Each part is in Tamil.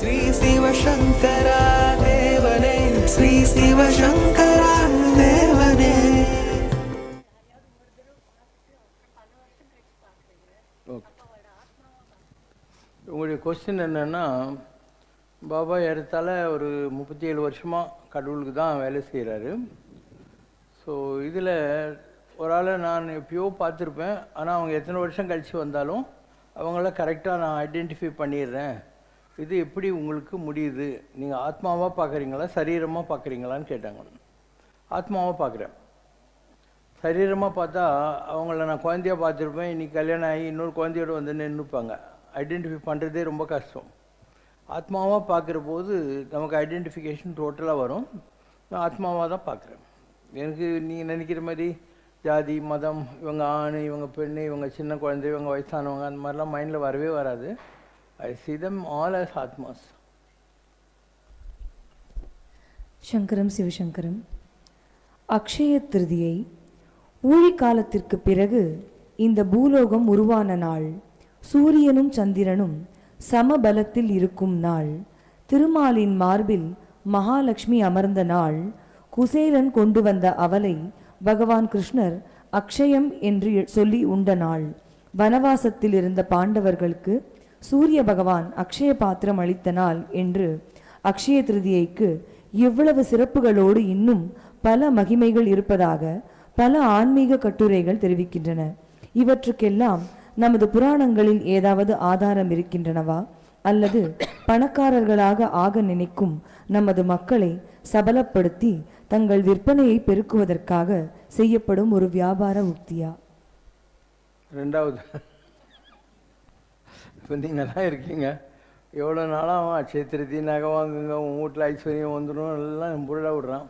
ஸ்ரீ சிவசங்கரா தேவனே ஸ்ரீ சிவசங்கரா தேவனே. ஓகே உங்களுடைய கொஸ்டின் என்னென்னா பாபா ஏறத்தாழ ஒரு முப்பத்தி ஏழு வருஷமாக கடவுளுக்கு தான் வேலை செய்கிறாரு ஸோ இதில் ஒரு ஆளை நான் எப்பயோ பார்த்துருப்பேன். ஆனால் அவங்க எத்தனை வருஷம் கழித்து வந்தாலும் அவங்கள கரெக்டாக நான் ஐடென்டிஃபை பண்ணிடுறேன். இது எப்படி உங்களுக்கு முடியுது? நீங்கள் ஆத்மாவாக பார்க்குறீங்களா சரீரமாக பார்க்குறீங்களான்னு கேட்டாங்க. ஆத்மாவாக பார்க்குறேன் சரீரமாக பார்த்தா அவங்கள நான் குழந்தையா பார்த்துருப்பேன். இன்றைக்கி கல்யாணம் ஆகி இன்னொரு குழந்தையோட வந்து நின்றுப்பாங்க ஐடென்டிஃபை பண்ணுறதே ரொம்ப கஷ்டம். ஆத்மாவாக பார்க்குற போது நமக்கு ஐடென்டிஃபிகேஷன் டோட்டலாக வரும். நான் ஆத்மாவாக தான் பார்க்குறேன் எனக்கு நீங்கள் நினைக்கிற மாதிரி ஜாதி மதம் இவங்க ஆண் இவங்க பெண் இவங்க சின்ன குழந்தை இவங்க வயசானவங்க அந்த மாதிரிலாம் மைண்டில் வரவே வராது. ஐ see them all as ஆத்மாஸ் சங்கரம் சிவசங்கரம். அக்ஷய திருதியை ஊழிக்காலத்திற்கு பிறகு இந்த பூலோகம் உருவான நாள் சூரியனும் சந்திரனும் சமபலத்தில் இருக்கும் நாள் திருமாலின் மார்பில் மகாலட்சுமி அமர்ந்த நாள் குசேலன் கொண்டு வந்த அவலை பகவான் கிருஷ்ணர் அக்ஷயம் என்று சொல்லி உண்ட நாள் வனவாசத்தில் இருந்த பாண்டவர்களுக்கு சூரிய பகவான் அக்ஷய பாத்திரம் அளித்த நாள் என்று அக்ஷய திருதியைக்கு இவ்வளவு சிறப்புகளோடு இன்னும் பல மகிமைகள் இருப்பதாக பல ஆன்மீக கட்டுரைகள் தெரிவிக்கின்றன. இவற்றுக்கெல்லாம் நமது புராணங்களில் ஏதாவது ஆதாரம் இருக்கின்றனவா? அல்லது பணக்காரர்களாக ஆக நினைக்கும் நமது மக்களை சபலப்படுத்தி தங்கள் விற்பனையை பெருக்குவதற்காக செய்யப்படும் ஒரு வியாபார உக்தியா ரெண்டாவது. இப்போ நீங்கள் தான் இருக்கீங்க. எவ்வளோ நாளாக அவன் திருத்தி நகை வாங்குங்க உன் வீட்டில் ஐஸ்வர்யம் வந்துடும் எல்லாம் புருடா விடுறான்.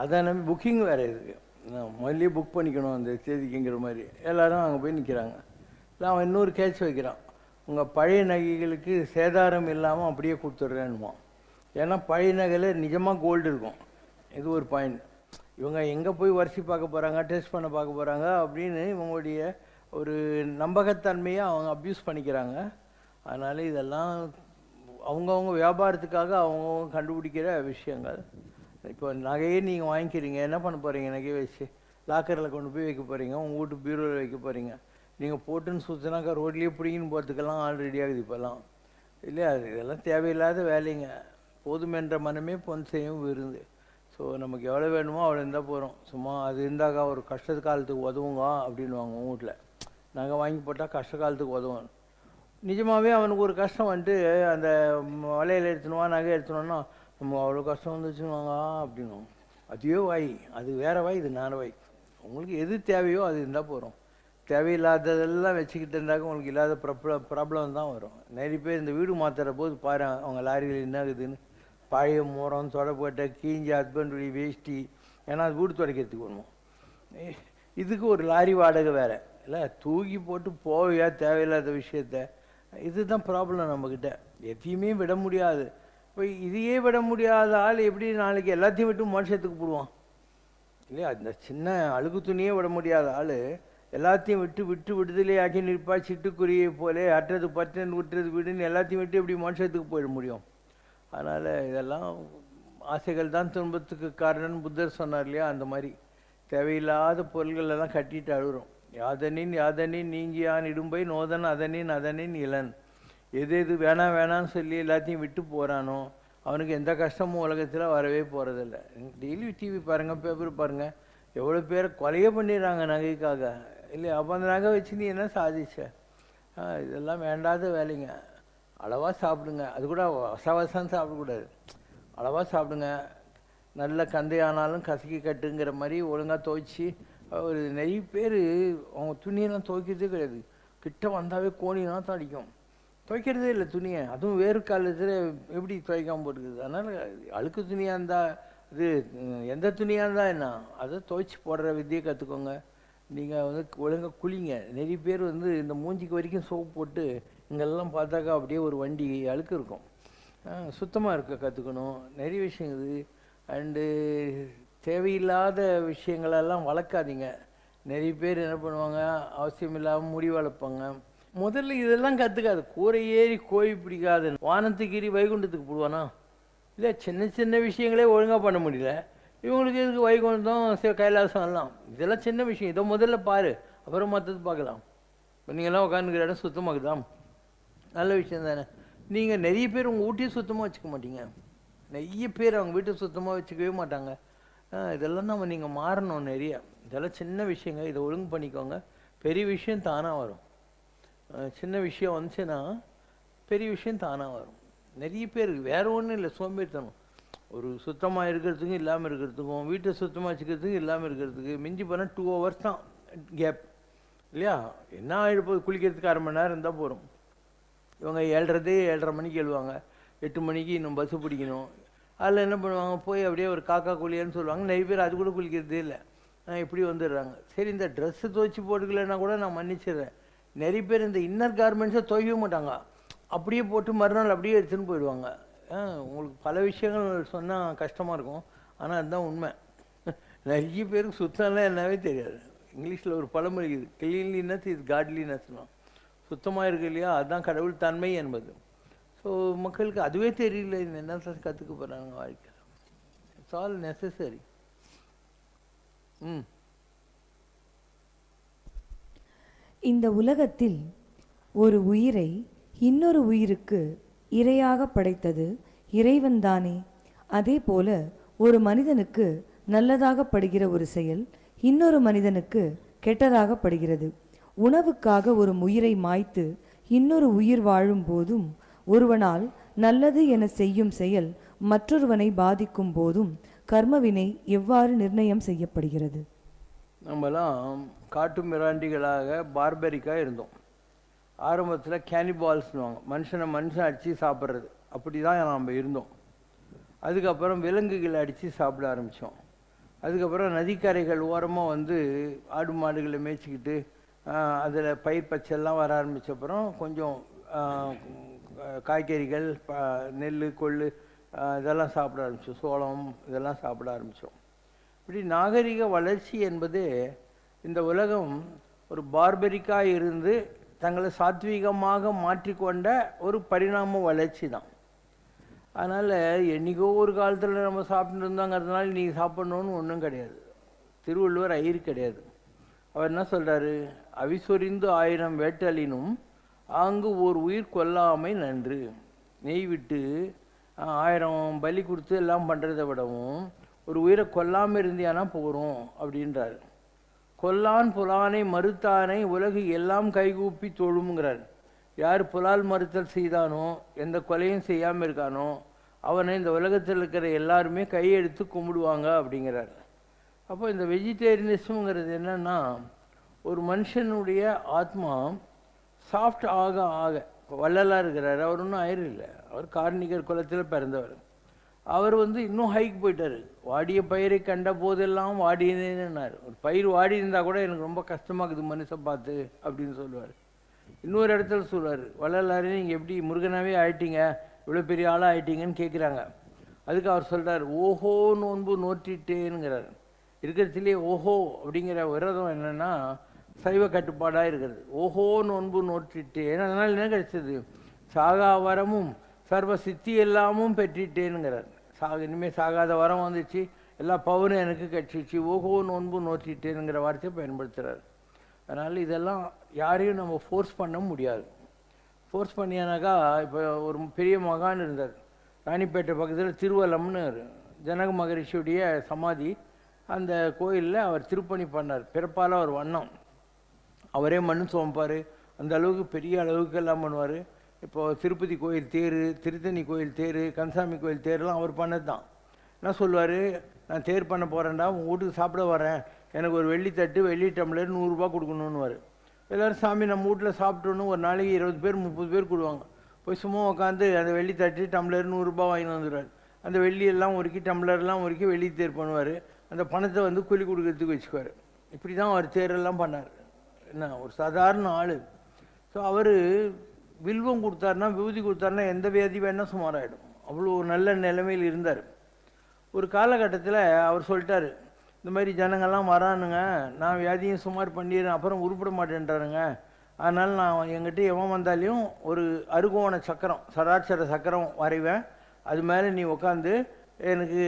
அதை நம்பி புக்கிங் வேறு இருக்குது நான் புக் பண்ணிக்கணும் அந்த தேதிக்குங்கிற மாதிரி. எல்லாரும் அங்கே போய் நிற்கிறாங்க இல்லை அவன் இன்னொரு கேட்ச் வைக்கிறான். உங்கள் பழைய நகைகளுக்கு சேதாரம் இல்லாமல் அப்படியே கொடுத்துட்றேன்னுமா. ஏன்னா பழைய நகையில் நிஜமாக கோல்டு இருக்கும். இது ஒரு பாயிண்ட் இவங்க எங்கே போய் வரிசை பார்க்க போகிறாங்க டெஸ்ட் பண்ண பார்க்க போகிறாங்க அப்படின்னு இவங்களுடைய ஒரு நம்பகத்தன்மையை அவங்க அப்யூஸ் பண்ணிக்கிறாங்க. அதனால் இதெல்லாம் அவங்கவுங்க வியாபாரத்துக்காக அவங்கவுங்க கண்டுபிடிக்கிற விஷயங்கள். இப்போ நகையே நீங்கள் வாங்கிக்கிறீங்க என்ன பண்ண போகிறீங்க நகையை வச்சு? லாக்கரில் கொண்டு போய் வைக்க போகிறீங்க உங்கள் வீட்டு பீரோவில் வைக்க போகிறீங்க நீங்கள் போட்டுன்னு சுற்றினாக்கா ரோட்லேயே பிடிங்கின்னு போகிறதுக்கெல்லாம் ஆல்ரெடி ஆகுது இப்போல்லாம். இல்லையா? அது இதெல்லாம் தேவையில்லாத வேலைங்க. போதுமென்ற மனமே பொன் செய்யும் விருந்து. ஸோ நமக்கு எவ்வளோ வேணுமோ அவ்வளோ இருந்தால் போகிறோம் சும்மா அது இருந்தாக்கா ஒரு கஷ்ட காலத்துக்கு உதவுங்க அப்படின்வாங்க உங்கள் வீட்டில் நகை வாங்கி போட்டால் கஷ்ட காலத்துக்கு உதவும். நிஜமாகவே அவனுக்கு ஒரு கஷ்டம் வந்துட்டு அந்த வலையில் வளையல் எடுத்துனுவா நகை எடுத்துனோன்னா நம்ம அவ்வளோ கஷ்டம் வந்துச்சுவாங்க அப்படின்னும். அதுவே வாய். அது வேற வாய் இது நேர வாய். உங்களுக்கு எது தேவையோ அது இருந்தால் போகிறோம் தேவையில்லாததெல்லாம் வச்சுக்கிட்டு இருந்தாக்க உங்களுக்கு இல்லாத ப்ராப்ளம் ப்ராப்ளம் தான் வரும். நிறைய பேர் இந்த வீடு மாற்றுற போது பாரு அவங்க லாரியில் என்ன ஆகுதுன்னு. பழைய முறம் தொடப்பட்ட கீஞ்சி ஹஸ்பண்டுடைய வேஷ்டி. ஏன்னா அது வீடு துடைக்கிறதுக்கு வேணும். இதுக்கு ஒரு லாரி வாடகை வேறு. இல்லை தூக்கி போட்டு போவியா தேவையில்லாத விஷயத்த. இதுதான் ப்ராப்ளம் நம்மக்கிட்ட எதையுமே விட முடியாது. இப்போ இதையே விட முடியாத ஆள் எப்படி நாளைக்கு எல்லாத்தையும் விட்டு மோட்சத்துக்கு போடுவான்? இல்லையா? அந்த சின்ன அழுகு துணியே விட முடியாத ஆள் எல்லாத்தையும் விட்டு விட்டு விடுதலையாக்கி நிற்பா சிட்டுக்குருவியை போலே அற்றது பற்றன் விட்டுறது விடுன்னு எல்லாத்தையும் விட்டு எப்படி மோட்சத்துக்கு போயிட முடியும்? அதனால் இதெல்லாம் ஆசைகள் தான் துன்பத்துக்கு காரணம்னு புத்தர் சொன்னார் இல்லையா? அந்த மாதிரி. தேவையில்லாத பொருள்களெல்லாம் கட்டிட்டு அழுகிறோம். யாதனின் யாதனின் நீங்கியான் இடும்பை நோதன் அதனின் அதனின் இளன். எது எது வேணாம் வேணாம்னு சொல்லி எல்லாத்தையும் விட்டு போகிறானோ அவனுக்கு எந்த கஷ்டமும் உலகத்தில் வரவே போகிறதில்ல டெய்லி டிவி பாருங்கள் பேப்பர் பாருங்கள் எவ்வளோ பேர் கொலையே பண்ணிடுறாங்க நகைக்காக. இல்லை அப்போ அந்த நகை வச்சு நீ என்ன சாதிச்ச? இதெல்லாம் வேண்டாத வேலைங்க. அளவாக சாப்பிடுங்க. அது கூட வசவசம் சாப்பிடக்கூடாது. அளவாக சாப்பிடுங்க. நல்ல கந்தையானாலும் கசக்கி கட்டுங்கிற மாதிரி ஒழுங்காக துவைச்சி ஒரு நிறைய பேர் அவங்க துணியெல்லாம் துவைக்கிறதே கிடையாது. கிட்ட வந்தாவே கோணிலாம் தான் அடிக்கும். துவைக்கிறதே இல்லை துணியை. அதுவும் வேறு காலத்தில் எப்படி துவைக்காம போட்டுக்குது அதனால் அழுக்கு துணியாக இருந்தால் இது எந்த துணியாக இருந்தால் என்ன? அதை துவைச்சி போடுற வித்தியை கற்றுக்கோங்க நீங்கள் வந்து ஒழுங்காக குளிங்க. நிறைய பேர் வந்து இந்த மூஞ்சிக்கு வரைக்கும் சோப்பு போட்டு இங்கெல்லாம் பார்த்தாக்கா அப்படியே ஒரு வண்டி அழுக்கு இருக்கும். சுத்தமாக இருக்க கற்றுக்கணும் நிறைய விஷயம் இது அண்டு தேவையில்லாத விஷயங்களெல்லாம் வளர்க்காதீங்க. நிறைய பேர் என்ன பண்ணுவாங்க அவசியம் இல்லாமல் முடி வளர்ப்பாங்க. முதல்ல இதெல்லாம் கற்றுக்காது கூரை ஏறி கோழி பிடிக்காது வானத்துக்கு ஏறி வைகுண்டத்துக்கு போடுவானா? இல்லை சின்ன சின்ன விஷயங்களே ஒழுங்காக பண்ண முடியல. இவங்களுக்கு இதுக்கு வைகுண்டம் சரி கைலாசம் எல்லாம்? இதெல்லாம் சின்ன விஷயம். இதை முதல்ல பாரு. அப்புறம் மற்றது பார்க்கலாம். இப்போ நீங்கள்லாம் உட்காந்துக்கிற இடம் சுத்தமாக்குதான் நல்ல விஷயம் தானே. நீங்கள் நிறைய பேர் உங்கள் வீட்டையும் சுத்தமாக வச்சுக்க மாட்டீங்க. நிறைய பேர் அவங்க வீட்டை சுத்தமாக வச்சுக்கவே மாட்டாங்க. இதெல்லாம் நம்ம நீங்கள் மாறணும் நிறைய. இதெல்லாம் சின்ன விஷயங்க. இதை ஒழுங்கு பண்ணிக்கோங்க. பெரிய விஷயம் தானாக வரும். சின்ன விஷயம் வந்துச்சுன்னா பெரிய விஷயம் தானாக வரும். நிறைய பேர் வேறு ஒன்றும் இல்லை. சோம்பேறித்தனம். ஒரு சுத்தமாக இருக்கிறதுக்கும் இல்லாமல் இருக்கிறதுக்கும் வீட்டை சுத்தமாக வச்சுக்கிறதுக்கும் இல்லாமல் இருக்கிறதுக்கு மிஞ்சி போனால் டூ ஹவர்ஸ் தான் கேப் இல்லையா? என்ன ஆகிடுப்போது குளிக்கிறதுக்கு அரை மணி நேரம் இருந்தால் போகிறோம் இவங்க ஏழ்றதே ஏழரை மணிக்கு எழுவாங்க. எட்டு மணிக்கு இன்னும் பஸ்ஸு பிடிக்கணும். அதில் என்ன பண்ணுவாங்க போய் அப்படியே ஒரு காக்கா குளியன்னு சொல்லுவாங்க. நிறைய பேர் அது கூட குளிக்கிறதே இல்லை. இப்படி வந்துடுறாங்க. சரி இந்த ட்ரெஸ்ஸு துவைச்சி போட்டுக்கலைன்னா கூட நான் மன்னிச்சிடுறேன். நிறைய பேர் இந்த இன்னர் கார்மெண்ட்ஸை துவைக்க மாட்டாங்க. அப்படியே போட்டு மறுநாள் அப்படியே எடுத்துன்னு போயிடுவாங்க. ஆ, உங்களுக்கு பல விஷயங்கள் சொன்னால் கஷ்டமாக இருக்கும். ஆனால் அதுதான் உண்மை. நிறைய பேருக்கு சுத்தம்லாம் என்னவே தெரியாது. இங்கிலீஷில் ஒரு பழமொழி இது கிளீன்லினஸ் இது காட்லினஸ்லாம் சுத்தமாக இருக்கு இல்லையா? அதுதான் கடவுள் தன்மை என்பது. ஸோ மக்களுக்கு அதுவே தெரியல இந்த என்ன கற்றுக்க போகிறாங்க வாழ்க்கையில். இட்ஸ் ஆல் நெசசரி ம். இந்த உலகத்தில் ஒரு உயிரை இன்னொரு உயிருக்கு இரையாக படைத்தது இறைவன்தானே அதே போல ஒரு மனிதனுக்கு நல்லதாக படுகிற ஒரு செயல் இன்னொரு மனிதனுக்கு கெட்டதாக படுகிறது. உணவுக்காக ஒரு உயிரை மாய்த்து இன்னொரு உயிர் வாழும் போதும் ஒருவனால் நல்லது என செய்யும் செயல் மற்றொருவனை பாதிக்கும் போதும் கர்மவினை எவ்வாறு நிர்ணயம் செய்யப்படுகிறது? நம்மலாம் காட்டு மிராண்டிகளாக பார்பரிக்காக இருந்தோம். ஆரம்பத்தில் கேனிபால்ஸ்னுவாங்க மனுஷனை மனுஷன் அடித்து சாப்பிட்றது. அப்படி தான் நாம் இருந்தோம். அதுக்கப்புறம் விலங்குகளை அடித்து சாப்பிட ஆரம்பித்தோம் அதுக்கப்புறம் நதிக்கரைகள் ஓரமாக வந்து ஆடு மாடுகளை மேய்ச்சிக்கிட்டு அதில் பயிர் பச்சைலாம் வர ஆரம்பிச்ச கொஞ்சம் காய்கறிகள் ப நெல் கொள்ளு இதெல்லாம் சாப்பிட ஆரம்பித்தோம் சோளம் இதெல்லாம் சாப்பிட ஆரம்பித்தோம் இப்படி நாகரிக வளர்ச்சி என்பது இந்த உலகம் ஒரு பார்பரிக்காக இருந்து தங்களை சாத்வீகமாக மாற்றிக்கொண்ட ஒரு பரிணாம வளர்ச்சி தான். அதனால் என்றைக்கோ ஒரு காலத்தில் நம்ம சாப்பிட்டு இருந்தாங்கிறதுனால நீங்கள் சாப்பிடணும்னு ஒன்றும் கிடையாது. திருவள்ளுவர் ஐயர் கிடையாது. அவர் என்ன சொல்கிறாரு அவிசொரிந்து ஆயிரம் வேட்டலினும் அங்கு ஒரு உயிர் கொல்லாமை நன்று. நெய் விட்டு ஆயிரம் பலி கொடுத்து எல்லாம் பண்ணுறதை விடவும் ஒரு உயிரை கொல்லாமல் இருந்தியானா போகிறோம் அப்படின்றார். கொல்லான் புலானை மறுத்தானை உலகு எல்லாம் கைகூப்பி தொழுமுங்கிறார். யார் புலால் மறுத்தல் செய்தானோ எந்த கொலையும் செய்யாமல் இருக்கானோ அவனை இந்த உலகத்தில் இருக்கிற எல்லாருமே கையெடுத்து கும்பிடுவாங்க அப்படிங்கிறார். அப்போ இந்த வெஜிடேரியனிசம்ங்கிறது என்னென்னா ஒரு மனுஷனுடைய ஆத்மா சாஃப்ட் ஆக ஆக இப்போ வள்ளலாக இருக்கிறார். அவர் ஒன்றும் ஆயிரம் இல்லை. அவர் கார்னிகர் குலத்தில் பிறந்தவர். அவர் வந்து இன்னும் ஹைக்கு போயிட்டாரு. வாடிய பயிரை கண்ட போதெல்லாம் வாடினேன்னார். ஒரு பயிர் வாடி இருந்தால் கூட எனக்கு ரொம்ப கஷ்டமாக இருக்குது மனுஷன் பார்த்து அப்படின்னு சொல்லுவார். இன்னொரு இடத்துல சொல்லுவார் வள்ளலாரே நீங்கள் எப்படி முருகனாகவே ஆயிட்டீங்க? இவ்வளோ பெரிய ஆளாக ஆயிட்டீங்கன்னு கேட்குறாங்க அதுக்கு அவர் சொல்கிறார் ஓஹோ நோன்பு நோற்றிட்டேனுங்கிறார் இருக்கிறதுலே ஓஹோ அப்படிங்கிற விரதம் என்னென்னா சைவ கட்டுப்பாடாக இருக்கிறது. ஓஹோ நோன்பு நோற்றிட்டேன். அதனால் என்ன கிடைச்சது? சாகா வரமும் சர்வ சித்தி எல்லாமும் பெற்றிட்டேனுங்கிறார் சாக இனிமேல் சாகாத வரம் வந்துச்சு. எல்லா பவனும் எனக்கு கட்சிச்சு ஓஹோ நோன்பு நோற்றிட்டேனுங்கிற வார்த்தையை பயன்படுத்துகிறார் அதனால் இதெல்லாம் யாரையும் நம்ம ஃபோர்ஸ் பண்ண முடியாது. ஃபோர்ஸ் பண்ணியானாக்கா இப்போ ஒரு பெரிய மகான் இருந்தார். ராணிப்பேட்டை பக்கத்தில் திருவலம்னு ஜனக மகரிஷியுடைய சமாதி. அந்த கோயிலில் அவர் திருப்பணி பண்ணார். பிறப்பால் அவர் வண்ணம். அவரே மண் சுமப்பார். அந்த அளவுக்கு பெரிய அளவுக்கு எல்லாம் பண்ணுவார். இப்போது திருப்பதி கோயில் தேர் திருத்தணி கோயில் தேர் கந்தசாமி கோயில் தேர்லாம் அவர் பண்ணது தான் என்ன சொல்லுவார்? நான் தேர் பண்ண போகிறேன்டா உங்கள் வீட்டுக்கு சாப்பிட வரேன். எனக்கு ஒரு வெள்ளி தட்டு வெள்ளி டம்ளர் நூறுரூபா கொடுக்கணுன்னுவார் எல்லோரும் சாமி நம்ம வீட்டில் சாப்பிட்டோன்னு ஒரு நாளைக்கு இருபது பேர் முப்பது பேர் கொடுவாங்க. போய் சும்மா உட்காந்து அந்த வெள்ளி தட்டு டம்ளர் நூறுரூபா வாங்கி வந்துடுவார் அந்த வெள்ளியெல்லாம் ஒருக்கி டம்ளர்லாம் ஒருக்கி வெள்ளி தேர் பண்ணுவார். அந்த பணத்தை வந்து கூலி கொடுக்கறதுக்கு வச்சுக்குவார். இப்படி தான் அவர் தேரெல்லாம் பண்ணார். என்ன ஒரு சாதாரண ஆள். ஸோ அவர் வில்வம் கொடுத்தாருன்னா விபூதி கொடுத்தாருன்னா எந்த வியாதி வேணால் சுமாராயிடும். அவ்வளோ ஒரு நல்ல நிலைமையில் இருந்தார். ஒரு காலகட்டத்தில் அவர் சொல்லிட்டார் இந்த மாதிரி ஜனங்கள்லாம் வரானுங்க நான் வியாதியும் சுமார் பண்ணிடுறேன் அப்புறம் உருப்பிட மாட்டேன்றாருங்க அதனால் நான் எங்கிட்ட எவன் வந்தாலையும் ஒரு அருகோண சக்கரம் சராட்சர சக்கரம் வரைவேன். அது மேலே நீ உட்காந்து எனக்கு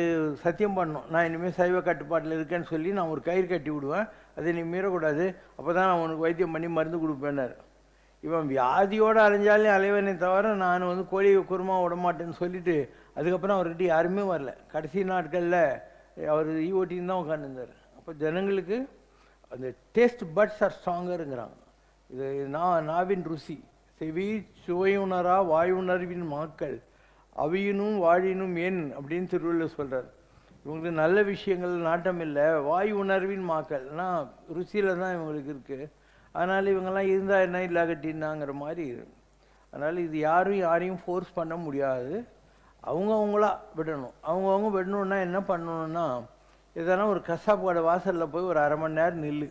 சத்தியம் பண்ணணும் நான் இனிமேல் சைவ கட்டுப்பாட்டில் இருக்கேன்னு சொல்லி நான் ஒரு கயிறு கட்டி விடுவேன். அதை நீ மீறக்கூடாது. அப்போ தான் நான் உனக்கு வைத்தியம் பண்ணி மருந்து கொடுப்பேன்னார். இவன் வியாதியோடு அலைஞ்சாலே அலைவனே தவிர நான் வந்து கோழி குருமா விட மாட்டேன்னு சொல்லிவிட்டு அதுக்கப்புறம் அவர்கிட்ட யாருமே வரல. கடைசி நாட்களில் அவர் ஈஓட்டின்னு தான் உட்காந்துருந்தார் அப்போ ஜனங்களுக்கு அந்த டேஸ்ட் பட்ஸ் ஆர் ஸ்ட்ராங்கருங்கிறாங்க இது நான் நாவின் ருசி. செவி சுவையுணரா வாயுணர்வின் மாக்கள். அவியினும் வாழினும் ஏன் அப்படின்னு திருவள்ளுவர் சொல்கிறார் இவங்களுக்கு நல்ல விஷயங்கள் நாட்டம் இல்லை. வாயு உணர்வின் மாக்கள்னா ருசியில் தான் இவங்களுக்கு இருக்குது அதனால் இவங்கெல்லாம் இருந்தால் என்ன இல்லாகட்டின்னாங்கிற மாதிரி அதனால் இது யாரும் யாரையும் ஃபோர்ஸ் பண்ண முடியாது. அவங்கவுங்களா விடணும். அவங்கவுங்க விடணுன்னா என்ன பண்ணணுன்னா எதனா ஒரு கசாப்பு வாசலில் போய் ஒரு அரை மணி நேரம் நில்லு.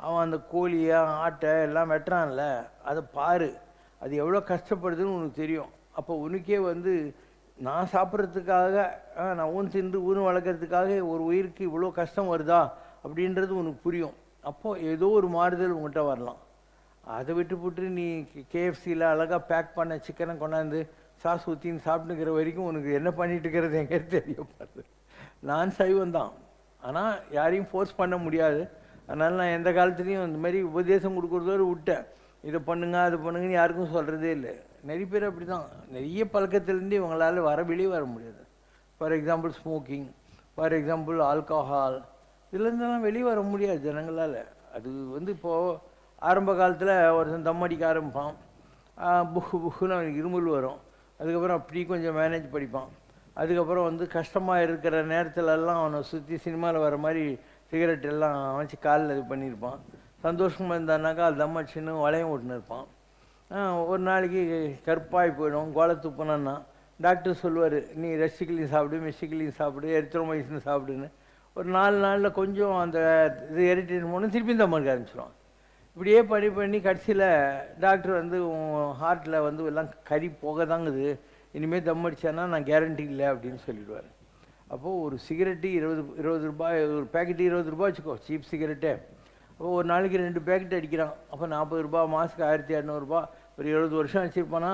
அவன் அந்த கோழியை ஆட்டை எல்லாம் வெட்டுறான்ல அதை பாரு. அது எவ்வளோ கஷ்டப்படுதுன்னு உனக்கு தெரியும். அப்போ உனக்கே வந்து நான் சாப்பிட்றதுக்காக நான் ஊன் தின்று ஊன் வளர்க்குறதுக்காக ஒரு உயிருக்கு இவ்வளோ கஷ்டம் வருதா? அப்படின்றது உனக்கு புரியும். அப்போது ஏதோ ஒரு மாறுதல் உங்கள்கிட்ட வரலாம். அதை விட்டு போட்டு நீ கேஎஃப்சியில் அழகாக பேக் பண்ண சிக்கனை கொண்டாந்து சாஸ் ஊற்றின்னு சாப்பிட்டுக்கிற வரைக்கும் உனக்கு என்ன பண்ணிட்டு இருக்கிறது எங்கே தெரியப்படுது நான் சைவம் தான். ஆனால் யாரையும் ஃபோர்ஸ் பண்ண முடியாது. அதனால் நான் எந்த காலத்துலேயும் இந்த மாதிரி உபதேசம் கொடுக்குறதோடு விட்டேன். இதை பண்ணுங்க அதை பண்ணுங்கன்னு யாருக்கும் சொல்கிறதே இல்லை. நிறைய பேர் அப்படி தான் நிறைய பழக்கத்திலேருந்து இவங்களால வர வெளியே வர முடியாது. For example smoking for example alcohol இதுலேருந்தெல்லாம் வெளியே வர முடியாது ஜனங்களால். அது வந்து இப்போது ஆரம்ப காலத்தில் ஒருத்தன் தம் அடிக்க ஆரம்பிப்பான். புகு புகுன்னு அவனுக்கு இருமல் வரும். அதுக்கப்புறம் அப்படி கொஞ்சம் மேனேஜ் படிப்பான் அதுக்கப்புறம் வந்து கஷ்டமாக இருக்கிற நேரத்துலலாம் அவனை சுற்றி சினிமாவில் வர மாதிரி சிகரெட் எல்லாம் அமைச்சு காலில் இது பண்ணியிருப்பான். சந்தோஷமாக இருந்தானாக்கா அது தம் அடிச்சுன்னு வளையம் ஓட்டுன்னு இருப்பான். ஒரு நாளைக்கு கருப்பாய் போயிடும் கோலை துப்புனான்னா டாக்டர் சொல்லுவார் நீ ரெஸ்டிகிளின் சாப்பிடு மெஸ்டிகிளின் சாப்பிடு எரித்ரோமைசின் சாப்பிடுன்னு. ஒரு நாலு நாளில் கொஞ்சம் அந்த இது எரிட்டின் போனால் திருப்பி இந்த அடிக்க ஆரம்பிச்சிடும் இப்படியே பண்ணி பண்ணி கடைசியில் டாக்டர் வந்து ஹார்ட்டில் வந்து எல்லாம் கறி போக தாங்குது. இனிமேல் தம் அடித்தானா நான் கேரண்டி இல்லை அப்படின்னு சொல்லிடுவார். அப்போது ஒரு சிகரெட்டு இருபது இருபது ரூபாய் ஒரு பேக்கெட்டு இருபது ரூபாய் வச்சுக்கோ சீப் சிகரெட்டே அப்போ ஒரு நாளைக்கு ரெண்டு பேக்கெட் அடிக்கிறான். அப்போ நாற்பது ரூபாய் மாதத்துக்கு ஆயிரத்தி இரநூறுபா ஒரு எழுபது வருஷம் அடிச்சிருப்பானா?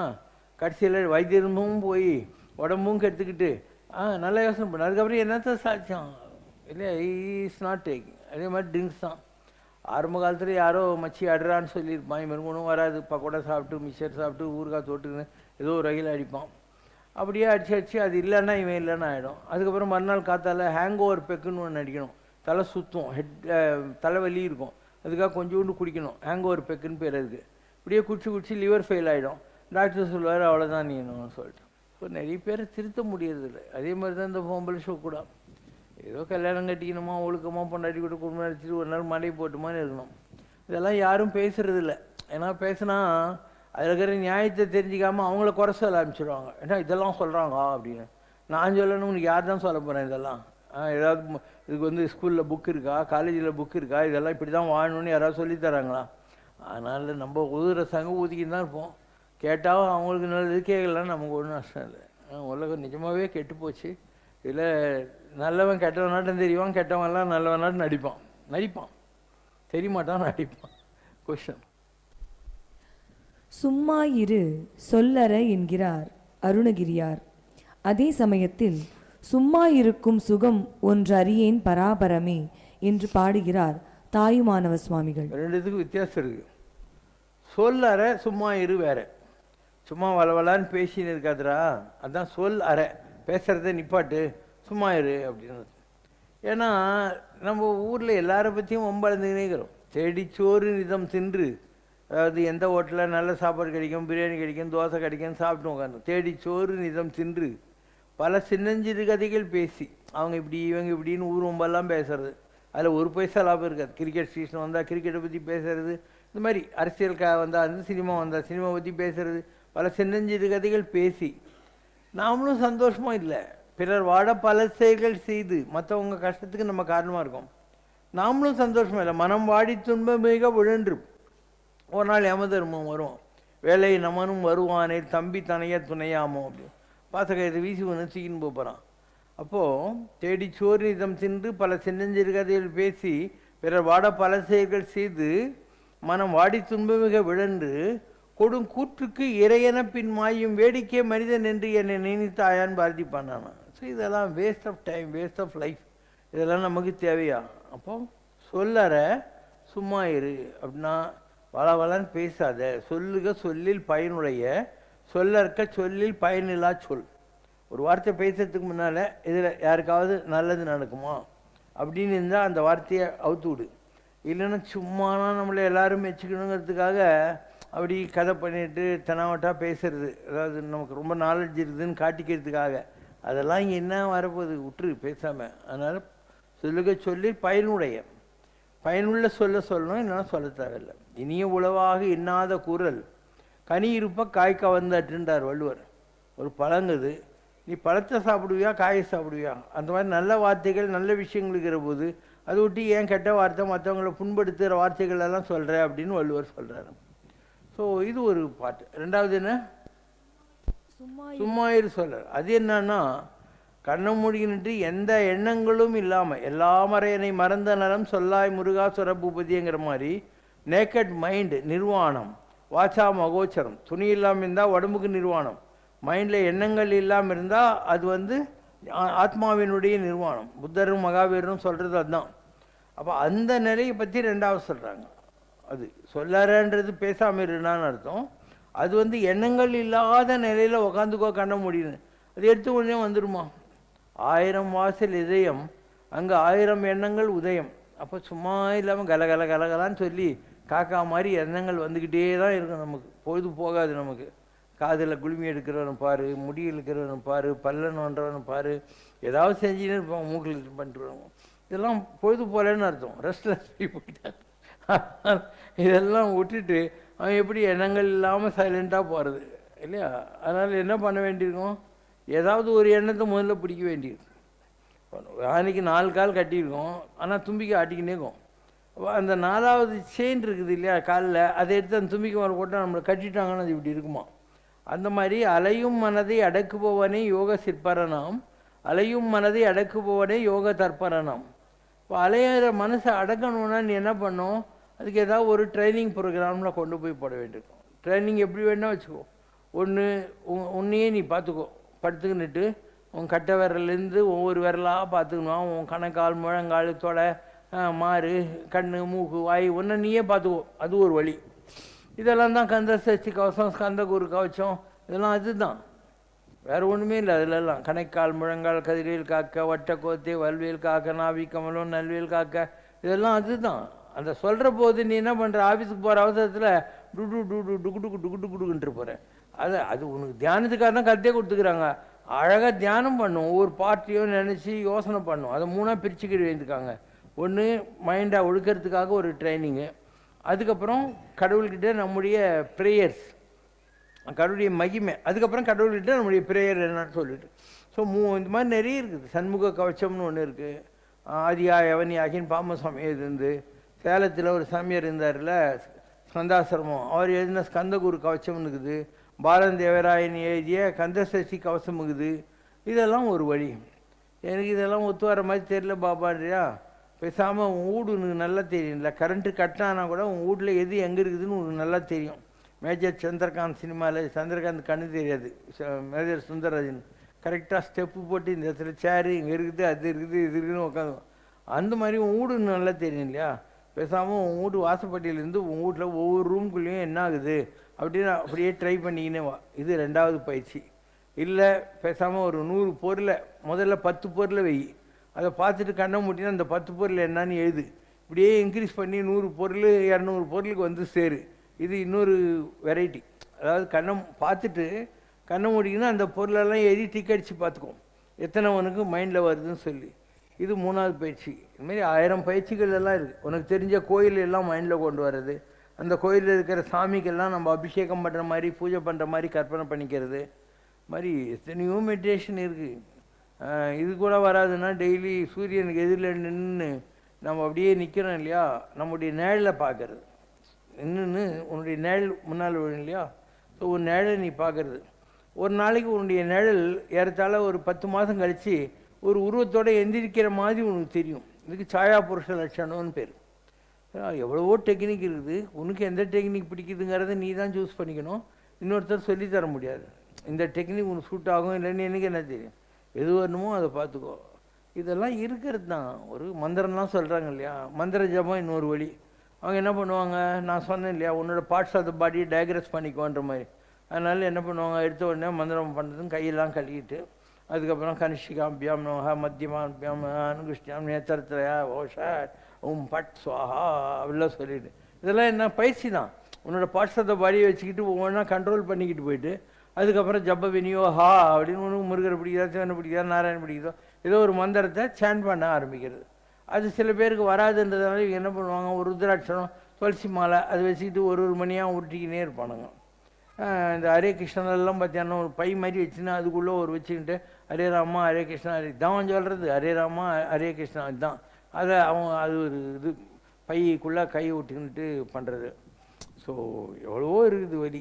கடைசியில் வைத்தியமும் போய் உடம்பும் கெடுத்துக்கிட்டு ஆ நல்ல யோசனை பண்ண. அதுக்கப்புறம் என்னத்த சாட்சியம் இல்லை இஸ் நாட் டேக்கிங் அதே மாதிரி ட்ரிங்க்ஸ் தான். ஆரம்ப காலத்தில் யாரோ மச்சி அடுறான்னு சொல்லியிருப்பான். இவன் ஒன்றும் வராது. பக்கோடா சாப்பிட்டு மிக்சர் சாப்பிட்டு ஊறுகாய் தொட்டுக்குன்னு ஏதோ ஒரு ரயில் அடிப்பான். அப்படியே அடிச்சு அடிச்சு அது இல்லைன்னா இவன் இல்லைன்னு ஆகிடும் அதுக்கப்புறம் மறுநாள் காத்தால ஹேங் ஓவர் பெக்குன்னு ஒன்று அடிக்கணும். தலை சுற்றும் ஹெட் தலைவலி இருக்கும். அதுக்காக கொஞ்சோண்டு குடிக்கணும். ஹேங் ஓவர் பெக்குன்னு பேர் அதுக்கு. இப்படியே குடிச்சு குடிச்சு லிவர் ஃபெயில் ஆகிடும் டாக்டர் சொல்லுவார் அவ்வளோதான் நீ சொல்லிட்டு இப்போ நிறைய பேரை திருத்த முடியறதில்ல. அதே மாதிரி தான் இந்த பொம்பளை ஷோ கூட. ஏதோ கல்யாணம் கட்டிக்கணுமா ஒழுக்கமாக பொண்டாட்டி கூட குடும்பம் அடிச்சுட்டு ஒரு நாள் மழை போட்டுமான்னு இருக்கணும் இதெல்லாம் யாரும் பேசுறதில்ல. ஏன்னா பேசுனா அதில் இருக்கிற நியாயத்தை தெரிஞ்சிக்காமல் அவங்கள குறை சொல்ல ஆரம்பிச்சிடுவாங்க ஏன்னா இதெல்லாம் சொல்கிறாங்க அப்படின்னு. நான் சொல்லணும் உனக்கு யார் தான் சொல்ல போகிறேன் இதெல்லாம்? ஏதாவது இதுக்கு வந்து ஸ்கூலில் புக் இருக்கா? காலேஜில் புக் இருக்கா? இதெல்லாம் இப்படி தான் வாழணும்னு யாராவது சொல்லித்தராங்களா அதனால் நம்ம ஊதுற சங்கம் ஊதிக்கிட்டு தான் இருப்போம். கேட்டால் அவங்களுக்கு நல்லது கேட்கலாம் நமக்கு ஒன்றும் நஷ்டம் இல்லை. உலகம் நிஜமாகவே கெட்டு போச்சு. இதில் நல்லவன் கெட்டவனாட்டம் தெரியவான் கெட்டவன்லாம் நல்லவனாட்டம் நடிப்பான். நடிப்பான். தெரிய மாட்டான் நடிப்பான். கொஷன் சும்மா இரு சொல்லற என்கிறார் அருணகிரியார். அதே சமயத்தில் சும்மா இருக்கும் சுகம் ஒன்றறியேன் பராபரமே என்று பாடுகிறார் தாயுமானவ சுவாமிகள். ரெண்டுத்துக்கும் வித்தியாசம் இருக்கு. சொல் அறை சும்மா இரு வேற. சும்மா வளவலான்னு பேசின்னு இருக்காதுடா. அதான் சொல் அறை. பேசுறத நிப்பாட்டு. சும்மா இரு அப்படின்னு. ஏன்னா நம்ம ஊரில் எல்லாரை பற்றியும் ஒம்பளந்துக்கினே இருக்கிறோம். தேடிச்சோறு நிதம் தின்று. அதாவது எந்த ஹோட்டலில் நல்ல சாப்பாடு கிடைக்கும் பிரியாணி கிடைக்கும் தோசை கிடைக்கும் சாப்பிட்டு உட்காந்து சோறு நிதம் தின்று. பல சின்னஞ்சிறு கதைகள் பேசி அவங்க இப்படி இவங்க இப்படின்னு ஊர் பேசுறது. அதில் ஒரு பைசா லாபம் இருக்காது. கிரிக்கெட் சீசன் வந்தால் கிரிக்கெட்டை பற்றி பேசுறது. இந்த மாதிரி அரசியல் க வந்தால் அந்த சினிமா வந்தால் சினிமா பற்றி பேசுறது. பல சின்னஞ்சிறு கதைகள் பேசி நாமளும் சந்தோஷமாக இல்லை. பிறர் வாட பல செயல்கள் செய்து மற்றவங்க கஷ்டத்துக்கு நம்ம காரணமாக இருக்கோம். நாமளும் சந்தோஷமாக இல்லை. மனம் வாடி துன்பம் மிக விழுன்று ஒரு நாள் யமதர்மம் வரும். வேலை நமனும் வருவானே தம்பி தனைய துணையாமோ அப்படின்னு. பாசகத்தை வீசி ஒன்று தூக்கின்னு போகிறான் அப்போது தேடி சோறு நிதம் தின்று பல சின்னஞ்சிறு கதைகள் பேசி பிறர் வாட பல செயல்கள் செய்து மனம் வாடி துன்பமிக விழன்று கொடும் கூற்றுக்கு இறையென பின் மாயும் வேடிக்கை மனிதன் என்று என்னை நினைத்தாயான் பாரதி பண்ணானா ஸோ இதெல்லாம் waste of time waste of life இதெல்லாம் நமக்கு தேவையா? அப்போ சொல்லற சும்மா இரு. அப்படின்னா வள வளன்னு பேசாத சொல்லுக சொல்லில் பயனுடைய சொல்லற்க சொல்லில் பயனில்லா சொல். ஒரு வார்த்தை பேசுறதுக்கு முன்னால் இதில் யாருக்காவது நல்லது நடக்குமா? அப்படின்னு இருந்தால் அந்த வார்த்தையை அவுத்து விடு. இல்லைன்னா சும்மானா நம்மளை எல்லாரும் வச்சுக்கணுங்கிறதுக்காக அப்படி கதை பண்ணிட்டு தெனாவட்டாக பேசுறது. அதாவது நமக்கு ரொம்ப நாலேஜ் இருக்குதுன்னு காட்டிக்கிறதுக்காக. அதெல்லாம் என்ன வரப்போகுது? விட்டுரு பேசாமல் அதனால் சொல்லுக சொல்லி பயனுடைய. பயனுள்ள சொல்ல சொல்லணும் இல்லைன்னா சொல்ல தேவையில்லை. இனிய உளவாக இன்னாத குரல். கனி இருப்ப காய் கவர்ந்தாட்டுன்றார் வள்ளுவர். ஒரு பழங்குது நீ பழத்தை சாப்பிடுவியா காயை சாப்பிடுவியா? அந்த மாதிரி நல்ல வார்த்தைகள் நல்ல விஷயங்கள் இருக்கிற போது அதை விட்டு ஏன் கெட்ட வார்த்தை மற்றவங்களை புண்படுத்துகிற வார்த்தைகள் எல்லாம் சொல்கிற அப்படின்னு வள்ளுவர் சொல்கிறாரு ஸோ இது ஒரு பாட்டு. ரெண்டாவது என்ன? சும்மா சும்மா இரு சொல்றார். அது என்னன்னா கண்ணை மூடிக்கிட்டு எந்த எண்ணங்களும் இல்லாமல் எல்லா மறையனை மறந்த நலம் சொல்லாய் முருகா சுரபூபதிங்கிற மாதிரி நேக்கட் மைண்டு நிர்வாணம். வாச்சா மகோச்சரம். துணி இல்லாமல் இருந்தால் உடம்புக்கு நிர்வாணம். மைண்டில் எண்ணங்கள் இல்லாமல் இருந்தால் அது வந்து ஆத்மாவினுடைய நிர்வாணம். புத்தரும் மகாவீரரும் சொல்கிறது அதுதான். அப்போ அந்த நிலையை பற்றி ரெண்டாவது சொல்கிறாங்க அது சொல்லறன்றது பேசாமல் இருந்தான்னு அர்த்தம். அது வந்து எண்ணங்கள் இல்லாத நிலையில் உக்காந்துக்கோ கண்ண முடியுது அது எடுத்து உடனே வந்துடுமா ஆயிரம் வாசல் இதயம் அங்கே ஆயிரம் எண்ணங்கள் உதயம். அப்போ சும்மா இல்லாமல் கலகல கலகலான்னு சொல்லி காக்கா மாதிரி எண்ணங்கள் வந்துக்கிட்டே தான் இருக்கும் நமக்கு. பொழுது போகாது நமக்கு. காதில் குளுமி எடுக்கிறவனை பாரு முடி இழுக்கிறவனை பாரு பல்லன் நோன்றவனை பாரு. ஏதாவது செஞ்சுன்னு இருப்பான் மூக்கில் பண்ணிட்டு இதெல்லாம் பொழுது போகலன்னு அர்த்தம். ரெஸ்ட்லெஸ் போயிட்டார் இதெல்லாம் விட்டுட்டு அவன் எப்படி எண்ணங்கள் இல்லாமல் சைலண்ட்டாக போகிறது இல்லையா? அதனால் என்ன பண்ண வேண்டியிருக்கும்? ஏதாவது ஒரு எண்ணத்தை முதல்ல பிடிக்க வேண்டியிருக்கும். யானைக்கு நாலு கால் கட்டியிருக்கோம். ஆனால் தும்பிக்கை ஆட்டிக்கினே இருக்கும். அந்த நாலாவது செயின் இருக்குது இல்லையா காலில் அதை எடுத்து அந்த தும்பிக்கை மேலே போட்டால் நம்மளை கட்டிட்டாங்கன்னு அது இப்படி இருக்குமா? அந்த மாதிரி அலையும் மனதை அடக்குபவனே யோக சிற்பரணம் அலையும் மனதை அடக்குபவனே யோக தற்பரணம் இப்போ அலையிற மனசை அடக்கணும்னா நீ என்ன பண்ணும்? அதுக்கு ஏதாவது ஒரு ட்ரைனிங் ப்ரோக்ராமில் கொண்டு போய் போட வேண்டியிருக்கும். ட்ரைனிங் எப்படி வேணால் வச்சுக்கோ. ஒன்று உன்னையே நீ பார்த்துக்கோ. படுத்துக்கின்னுட்டு உன் கட்டை விரல்லேருந்து ஒவ்வொரு விரலாக பார்த்துக்கணும். உன் கணக்கால் முழங்கால் தொடை மாறு கண் மூக்கு வாய் ஒன்றை நீயே பார்த்துக்கோ அது ஒரு வழி இதெல்லாம் தான் கந்த சஷ்டி கவசம் ஸ்கந்த குரு கவச்சம் இதெல்லாம் அதுதான் வேறு ஒன்றுமே இல்லை அதிலெல்லாம் கணைக்கால் முழங்கால் கதிரியல் காக்க வட்ட வல்வியல் காக்க நாவி கமலம் நல்வியல் காக்க இதெல்லாம் அதுதான் அந்த சொல்கிற போது நீ என்ன பண்ணுற ஆஃபீஸுக்கு போகிற அவசரத்தில் டு டு டு டு டுக்கு டுக்கு டுக்கு டுக்கு டுக்குன்ட்டு போகிறேன் அது அது உனக்கு தியானத்துக்காக தான் கத்தே கொடுத்துக்கிறாங்க அழகாக தியானம் பண்ணும் ஒவ்வொரு பார்ட்டியும் நினச்சி யோசனை பண்ணும் அதை மூணாக பிரிச்சுக்கிட்டு வந்துருக்காங்க ஒன்று மைண்டை ஒழுக்கிறதுக்காக ஒரு ட்ரைனிங்கு அதுக்கப்புறம் கடவுள்கிட்ட நம்முடைய ப்ரேயர்ஸ் கடவுளுடைய மகிமை. அதுக்கப்புறம் கடவுள்கிட்ட நம்முடைய பிரேயர் என்னன்னு சொல்லிட்டு. ஸோ மூ இந்த மாதிரி நிறைய இருக்குது. சண்முக கவச்சம்னு ஒன்று இருக்குது ஆதியா யவனி அகின் பாமசாமி இருந்து. சேலத்தில் ஒரு சாமியார் இருந்தார்ல ஸ்கந்தாசிரமம். அவர் எழுதின ஸ்கந்தகுரு கவச்சம் இருக்குது. பாரன் தேவராயன் எழுதிய கந்தசஷ்டி கவசம் இருக்குது. இதெல்லாம் ஒரு வழி. எனக்கு இதெல்லாம் ஒத்து வர மாதிரி தெரியல பாபான்றியா பேசாமல் உன் வீடு உனக்கு நல்லா தெரியும்ல கரண்ட்டு கட்டினானா கூட உன் வீட்டில் எது எங்கே இருக்குதுன்னு உனக்கு நல்லா தெரியும். மேஜர் சந்திரகாந்த் சினிமாவில் சந்திரகாந்த் கண்ணு தெரியாது. ச- மேஜர் சுந்தரராஜன். கரெக்டாக ஸ்டெப்பு போட்டு இந்த இடத்துல சேரு இங்கே இருக்குது அது இருக்குது இது இருக்குதுன்னு உட்காந்து அந்த மாதிரி உன் வீடு நல்லா தெரியும் இல்லையா? பேசாமல் உன் வீட்டு வாசப்பட்டியிலேருந்து உன் வீட்டில் ஒவ்வொரு ரூம்குள்ளேயும் என்ன ஆகுது? அப்படின்னு அப்படியே ட்ரை பண்ணிக்கினே வா. இது ரெண்டாவது பயிற்சி. இல்லை பேசாமல் ஒரு நூறு பொருளை முதல்ல பத்து பொருளை வை. அதை பார்த்துட்டு கண்ணை மூட்டினா அந்த பத்து பொருள் என்னன்னு எழுது. இப்படியே இன்க்ரீஸ் பண்ணி நூறு பொருள் இரநூறு பொருளுக்கு வந்து சேரு. இது இன்னொரு வெரைட்டி அதாவது கண்ணை பார்த்துட்டு கண்ணை மூடிக்கினா அந்த பொருளெல்லாம் எழுதி டிக் அடித்து பார்த்துக்கோ எத்தனை உனக்கு மைண்டில் வருதுன்னு சொல்லி. இது மூணாவது பயிற்சி. இதுமாரி ஆயிரம் பயிற்சிகள் எல்லாம் இருக்குது உனக்கு தெரிஞ்ச கோயில் எல்லாம் மைண்டில் கொண்டு வர்றது. அந்த கோயிலில் இருக்கிற சாமிக்கெல்லாம் நம்ம அபிஷேகம் பண்ணுற மாதிரி பூஜை பண்ணுற மாதிரி கற்பனை பண்ணிக்கிறது. மாதிரி எத்தனையோ மெடிடேஷன் இருக்குது இது கூட வராதுன்னா டெய்லி சூரியனுக்கு எதிரில் நின்று நம்ம அப்படியே நிற்கிறோம் இல்லையா? நம்முடைய நிழலில் பார்க்கறது. நின்று உன்னுடைய நிழல் முன்னால் விழும் இல்லையா? ஸோ ஒரு நிழலை நீ பார்க்கறது. ஒரு நாளைக்கு உன்னுடைய நிழல் ஏறத்தாழ ஒரு பத்து மாதம் கழித்து ஒரு உருவத்தோட எந்திரிக்கிற மாதிரி உனக்கு தெரியும். இதுக்கு சாயா புருஷ லட்சணம்னு பேர். எவ்வளவோ டெக்னிக் இருக்குது. உனக்கு எந்த டெக்னிக் பிடிக்குதுங்கிறத நீ தான் சூஸ் பண்ணிக்கணும். இன்னொருத்தர் சொல்லித் தர முடியாது. இந்த டெக்னிக் உனக்கு சூட் ஆகும் இல்லைன்னு எனக்கு என்ன தெரியும்? எது வேணுமோ அதை பார்த்துக்கோ. இதெல்லாம் இருக்கிறது தான். ஒரு மந்திரம்லாம் சொல்கிறாங்க இல்லையா? மந்திர ஜபம் இன்னொரு வழி. அவங்க என்ன பண்ணுவாங்க? நான் சொன்னேன் இல்லையா? உன்னோட பார்ட்ஸ் ஆஃப் த பாடி டயக்ரஸ் பண்ணிக்கோன்ற மாதிரி. அதனால என்ன பண்ணுவாங்க? எடுத்த உடனே மந்திரம் பண்ணுறதும் கையெல்லாம் கழுவிட்டு அதுக்கப்புறம் கனிஷிகாம் பியாம் நோஹா மத்தியமாபியாம் அனுகுஷ்டியாம் நேத்திரத்திரையா ஓஷா உம் பட் சுவாஹா அப்படிலாம் சொல்லிட்டு. இதெல்லாம் என்ன பயிற்சி தான். உன்னோட பார்ட்ஸ் ஆஃப் த பாடியை வச்சுக்கிட்டு ஒவ்வொன்றா கண்ட்ரோல் பண்ணிக்கிட்டு போயிட்டு அதுக்கப்புறம் ஜப்ப விநியோகா அப்படின்னு ஒன்று முருகர் பிடிக்குதா சிவனை பிடிக்குதா நாராயணன் பிடிக்குதோ ஏதோ ஒரு மந்திரத்தை சேன் பண்ண ஆரம்பிக்கிறது. அது சில பேருக்கு வராதுன்றதுனால இவங்க என்ன பண்ணுவாங்க ஒரு ருத்ராட்சரம் துளசி மாலை அதை வச்சுக்கிட்டு ஒரு ஒரு மணியாக உருட்டிக்கினே இருப்பானுங்க. இந்த ஹரே கிருஷ்ணன் எல்லாம் பார்த்தீங்கன்னா ஒரு பை மாதிரி வச்சுன்னா அதுக்குள்ளே ஒரு வச்சுக்கிட்டு ஹரே ராமா ஹரே கிருஷ்ணா ஹரே தான் சொல்கிறது ஹரே ராமா ஹரே கிருஷ்ணா இதுதான் அதை அவங்க அது ஒரு இது பைக்குள்ளே கை விட்டுக்கிட்டு பண்ணுறது ஸோ எவ்வளவோ இருக்குது வழி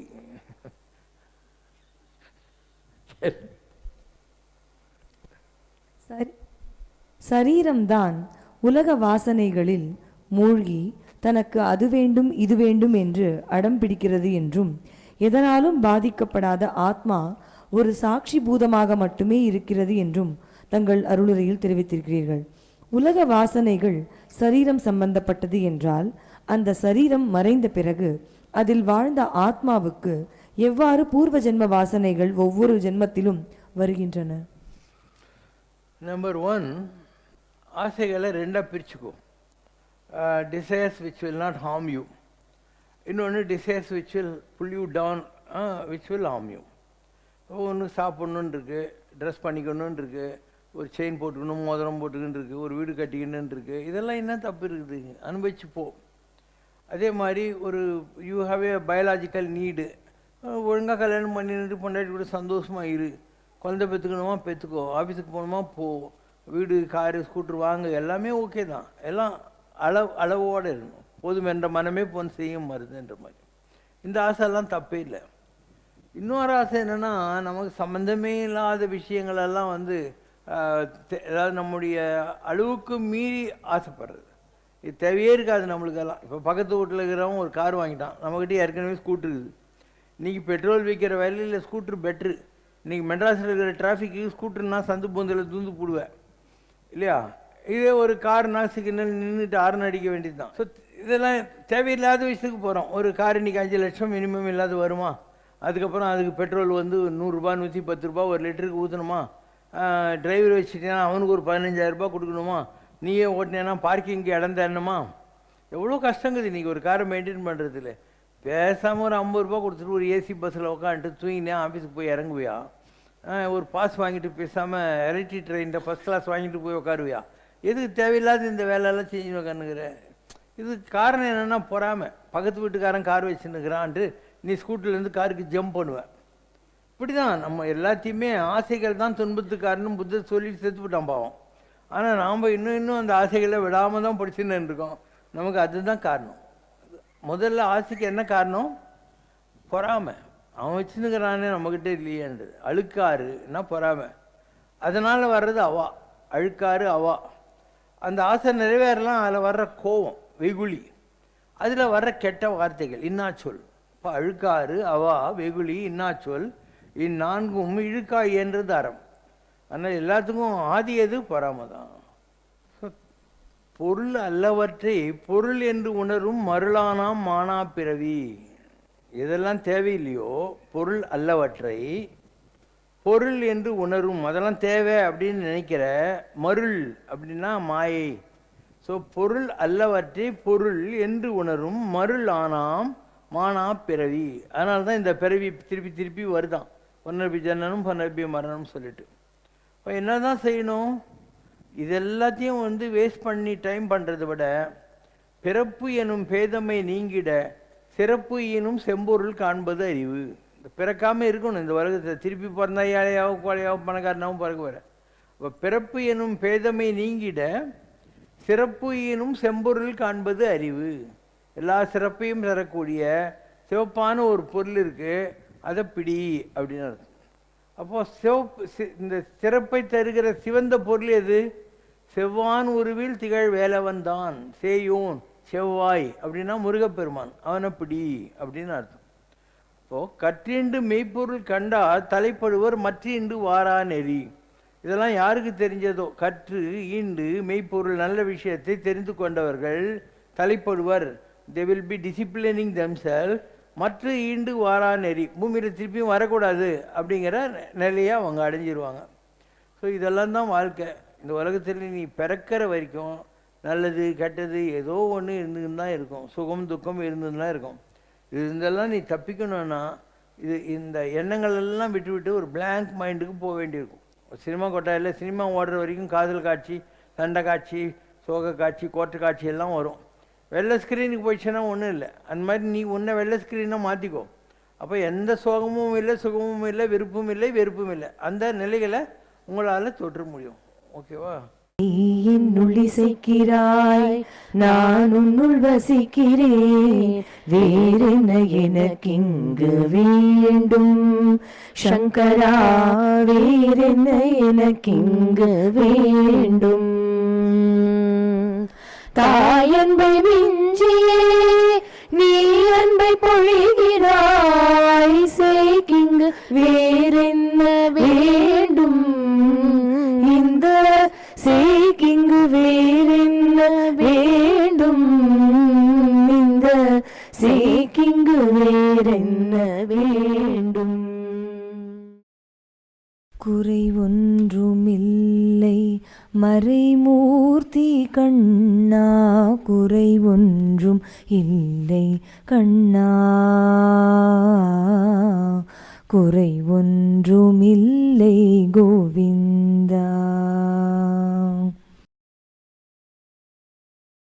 சரீரம்தான் உலக வாசனைகளில் மூழ்கி தனக்கு அது வேண்டும் இது வேண்டும் என்று அடம் பிடிக்கிறது என்றும் எதனாலும் பாதிக்கப்படாத ஆத்மா ஒரு சாட்சி பூதமாக மட்டுமே இருக்கிறது என்றும் தங்கள் அருளுரையில் தெரிவித்திருக்கிறீர்கள். உலக வாசனைகள் சரீரம் சம்பந்தப்பட்டது என்றால் அந்த சரீரம் மறைந்த பிறகு அதில் வாழ்ந்த ஆத்மாவுக்கு எவ்வாறு பூர்வ ஜென்ம வாசனைகள் ஒவ்வொரு ஜென்மத்திலும் வருகின்றன? நம்பர் ஒன் ஆசைகளை ரெண்டாக பிரிச்சுக்கோ. Desires which will not harm you இன்னொன்று desires which will pull you down which will harm you ஒன்று சாப்பிட்ணுன்னு இருக்குது ட்ரெஸ் பண்ணிக்கணுன்னு இருக்குது ஒரு செயின் போட்டுக்கணும் மோதிரம் போட்டுக்கின்னு இருக்குது ஒரு வீடு கட்டிக்கணுன்னு இருக்குது இதெல்லாம் என்ன தப்பு இருக்குது? அனுபவிச்சு போ அதே மாதிரி ஒரு you have a biological need ஒழுங்காக கல்யாணம் பண்ணிட்டு பொண்டாட்டி கூட சந்தோஷமாக இரு. குழந்தை பெற்றுக்கணுமா பெற்றுக்கோ ஆஃபீஸுக்கு போகணுமா போ. வீடு காரு ஸ்கூட்டர் வாங்க எல்லாமே ஓகே தான். எல்லாம் அளவு அளவோடு இருக்கணும். போதும் என்ற மனமே பொன் செய்யும் மருதுன்ற மாதிரி. இந்த ஆசைலாம் தப்பே இல்லை. இன்னொரு ஆசை என்னென்னா நமக்கு சம்மந்தமே இல்லாத விஷயங்களெல்லாம் வந்து ஆஹ், அதாவது நம்முடைய அளவுக்கு மீறி ஆசைப்படுறது. இது தேவையே இருக்காது நம்மளுக்கெல்லாம். இப்போ பக்கத்து வீட்டில் இருக்கிறவங்க ஒரு கார் வாங்கிட்டான். நம்மக்கிட்ட ஏற்கனவே ஸ்கூட்டர் இருக்குது. இன்றைக்கி பெட்ரோல் விற்கிற விலையில் ஸ்கூட்ரு பெட்ரு இன்றைக்கி மெட்ராஸில் இருக்கிற டிராஃபிக்கு ஸ்கூட்டர்னா சந்து பூந்தில் தூந்து போடுவேன் இல்லையா? இதே ஒரு கார்னா சிக்னல் நின்றுட்டு ஆரன் அடிக்க வேண்டியது தான் ஸோ இதெல்லாம் தேவையில்லாத விஷயத்துக்கு போகிறோம் ஒரு கார் இன்றைக்கி அஞ்சு லட்சம் மினிமம் இல்லாத வருமா? அதுக்கப்புறம் அதுக்கு பெட்ரோல் வந்து நூறுரூபா நூற்றி பத்து ரூபா ஒரு லிட்டருக்கு ஊற்றணுமா டிரைவர் வச்சுட்டேன்னா அவனுக்கு ஒரு பதினஞ்சாயிரம் ரூபாய் கொடுக்கணுமா? நீயே ஓட்டினேன்னா பார்க்கிங்க்கு இடம் தரணுமா? எவ்வளோ கஷ்டங்குது இன்றைக்கி ஒரு காரை மெயின்டைன் பண்ணுறதுல பேசாமல் ஒரு ஐம்பது ரூபா கொடுத்துட்டு ஒரு ஏசி பஸ்ஸில் உட்காந்துட்டு தூங்கினே ஆஃபீஸுக்கு போய் இறங்குவியா? ஒரு பாஸ் வாங்கிட்டு பேசாமல் எலக்ட்ரிக் ட்ரெயினில் ஃபஸ்ட் கிளாஸ் வாங்கிட்டு போய் உட்காருவியா எதுக்கு தேவையில்லாத இந்த வேலையெல்லாம் செஞ்சு உட்காந்துக்கிற இது காரணம் என்னென்னா பொறாமை. பக்கத்து வீட்டுக்காரன் கார் வச்சுன்னுக்கிறான்ட்டு நீ ஸ்கூட்டர்லேருந்து காருக்கு ஜம்ப் பண்ணுவேன் இப்படி தான் நம்ம எல்லாத்தையுமே ஆசைகள் தான் துன்பத்துக்காரன்னு காரணம் புத்தர் சொல்லிட்டு செத்து விட்டான் பாவம். ஆனால் நாம் இன்னும் இன்னும் அந்த ஆசைகளை விடாமல் தான் படிச்சுன்னு இருக்கோம் நமக்கு அதுதான் காரணம். முதல்ல ஆசைக்கு என்ன காரணம்? பொறாமை. அவன் வச்சுருக்கிறானே நம்மக்கிட்ட இல்லையேன்றது. அழுக்காருன்னா பொறாமை? அதனால் வர்றது அவா அழுக்காறு அவா அந்த ஆசை நிறைவேறலாம் அதில் வர்ற கோபம் வெகுளி. அதில் வர்ற கெட்ட வார்த்தைகள் இன்னாச்சொல். இப்போ அழுக்காறு அவா வெகுளி இன்னாச்சொல். இந்நான்கும் இழுக்கா என்றது அறம். ஆனால் எல்லாத்துக்கும் ஆதி எது? பொறாமை தான். பொருள் அல்லவற்றை பொருள் என்று உணரும் மருளானாம் மானா பிறவி. எதெல்லாம் தேவையில்லையோ பொருள் அல்லவற்றை பொருள் என்று உணரும் அதெல்லாம் தேவை அப்படின்னு நினைக்கிற மருள் அப்படின்னா மாயை. ஸோ பொருள் அல்லவற்றை பொருள் என்று உணரும் மருள் ஆனாம் மானா பிறவி. அதனால தான் இந்த பிறவி திருப்பி திருப்பி வருதான். பொன்னரபி ஜனனம் பொன்னரபி மரணம் சொல்லிட்டு. இப்போ என்ன தான் செய்யணும்? இது எல்லாத்தையும் வந்து வேஸ்ட் பண்ணி டைம் பண்ணுறதை விட பிறப்பு எனும் பேதமை நீங்கிட சிறப்பு எனும் செம்பொருள் காண்பது அறிவு. இந்த பிறக்காமல் இருக்கணும் இந்த உலகத்தை திருப்பி பிறந்தா ஏழையாவோ கோழையாவோ பணக்காரனாவும் பிறகு வர இப்போ பிறப்பு எனும் பேதமை நீங்கிட சிறப்பு எனும் செம்பொருள் காண்பது அறிவு. எல்லா சிறப்பையும் தரக்கூடிய சிவப்பான ஒரு பொருள் இருக்குது அதை பிடி அப்படின்னு அர்த்தம். அப்போது சிவப்பு சி- இந்த சிறப்பை தருகிற சிவந்த பொருள் எது? செவ்வான் உருவில் திகழ் வேலவன் தான் சேயோன் செவ்வாய் அப்படின்னா முருகப்பெருமான் அவனப்படி அப்படின்னு அர்த்தம். இப்போ கற்றின்று மெய்ப்பொருள் கண்டால் தலைப்படுவர் மற்றின்று வாரா நெறி. இதெல்லாம் யாருக்கு தெரிஞ்சதோ? கற்று ஈண்டு மெய்ப்பொருள் நல்ல விஷயத்தை தெரிந்து கொண்டவர்கள் தலைப்படுவர். They will be disciplining themselves மற்ற ஈண்டு வாரா நெறி. பூமியில் திருப்பியும் வரக்கூடாது அப்படிங்கிற நிலையை அவங்க அடைஞ்சிருவாங்க. ஸோ இதெல்லாம் தான் வாழ்க்கை. இந்த உலகத்தில் நீ பிறக்கிற வரைக்கும் நல்லது கெட்டது ஏதோ ஒன்று இருந்துன்னு தான் இருக்கும். சுகம் துக்கம் இருந்துன்னு தான் இருக்கும். இருந்தெல்லாம் நீ தப்பிக்கணும்னா இது இந்த எண்ணங்கள் எல்லாம் விட்டு விட்டு ஒரு பிளாங்க் மைண்டுக்கு போக வேண்டியிருக்கும். சினிமா கொட்டாயில் சினிமா ஓடுற வரைக்கும் காதல் காட்சி சண்டை காட்சி சோக காட்சி கோட்டை காட்சி எல்லாம் வரும். வெள்ளை ஸ்க்ரீனுக்கு போயிடுச்சுன்னா ஒன்றும் இல்லை. அந்த மாதிரி நீ உன்னை வெள்ளை ஸ்க்ரீனாக மாற்றிக்கோ அப்போ எந்த சோகமும் இல்லை சுகமும் இல்லை விருப்பமும் இல்லை வெறுப்பும் இல்லை. அந்த நிலைகளை உங்களால் தொற்று முடியும். ஓகேவா நீ என்னுள் இசைக்கிறாய் நான் உன்னுள் வசிக்கிறேன் வேறென்ன எனக்கிங்கு வேண்டும் சங்கரா வேறென்ன எனக்கிங்கு வேண்டும் தாயன்பை மிஞ்சியே நீ அன்பை பொழிகிறாய் சேக்கிங்கு வே வேறென்ன வேண்டும்? குறை ஒன்றுமில்லை மறைமூர்த்தி கண்ணா குறை ஒன்றும் இல்லை கண்ணா. குறை ஒன்றுமில்லை கோவிந்தா.